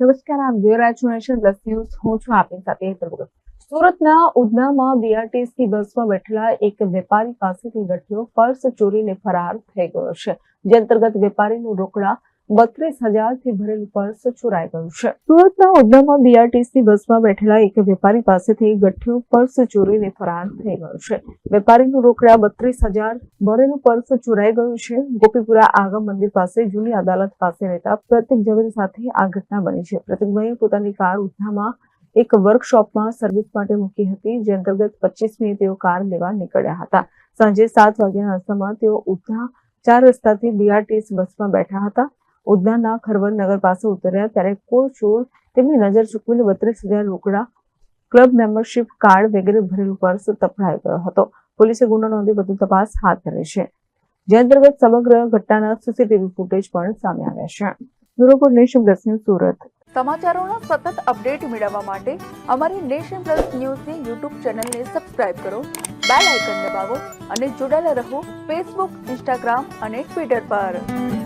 નમસ્કાર, આપ જોઈ રહ્યા છો નેશન પ્લસ ન્યૂઝ. હું છું આપની સાથે ભગત. સુરતના ઉધનામાં બીઆરટીસી બસમાં બેઠેલા એક વેપારી પાસેથી ગઠિયો પર્સ ચોરીને ફરાર થઈ ગયો છે. જે અંતર્ગત વેપારીનું રોકડા બત્રીસ હજારથી ભરેલું પર્સ ચોરાઈ ગયું છે. સુરતના ઉધનામાં બીઆરટીસી બસમાં બેઠેલા એક વેપારી પાસેથી ગઠિયો પર્સ ચોરીને ફરાર થઈ ગયો છે. વેપારીનું રોકડા બત્રીસ હજાર ભરેલું પર્સ ચોરાઈ ગયું છે. ગોપીપુરા આગમ મંદિર પાસે જૂની અદાલત પાસે રહેતા પ્રતિક ઝવેરી સાથે આ ઘટના બની છે. પ્રતિકભાઈએ પોતાની કાર ઉધનામાં એક વર્કશોપમાં સર્વિસ માટે મૂકી હતી, જે અંતર્ગત પચીસમી તેઓ કાર લેવા નીકળ્યા હતા. સાંજે સાત વાગ્યાના રસ્તામાં તેઓ ઉધના ચાર રસ્તાથી બીઆરટીએસ બસમાં બેઠા હતા. ઉધનાના ખરવન નગર પાસે ઉતર્યા ત્યારે કોઈ ચોર તેમની નજર ચૂકવીને બત્રીસ હજાર રોકડા, ક્લબ મેમ્બરશિપ કાર્ડ વગેરે ભરેલું પર્સ તફડાઈ ગયો હતો. પોલીસે ગુનો નોંધી વધુ તપાસ હાથ ધરી છે. જે અંતર્ગત સમગ્ર ઘટનાના સીસીટીવી ફૂટેજ પણ સામે આવ્યા છે. Bureau nation plus Surat. સમાચારોના સતત અપડેટ મેળવવા માટે અમારી નેશન પ્લસ ન્યૂઝની યુટ્યુબ ચેનલને સબસ્ક્રાઇબ કરો, બેલ આઇકન દબાવો અને જોડાયેલા રહો ફેસબુક, ઇન્સ્ટાગ્રામ અને ટ્વિટર પર.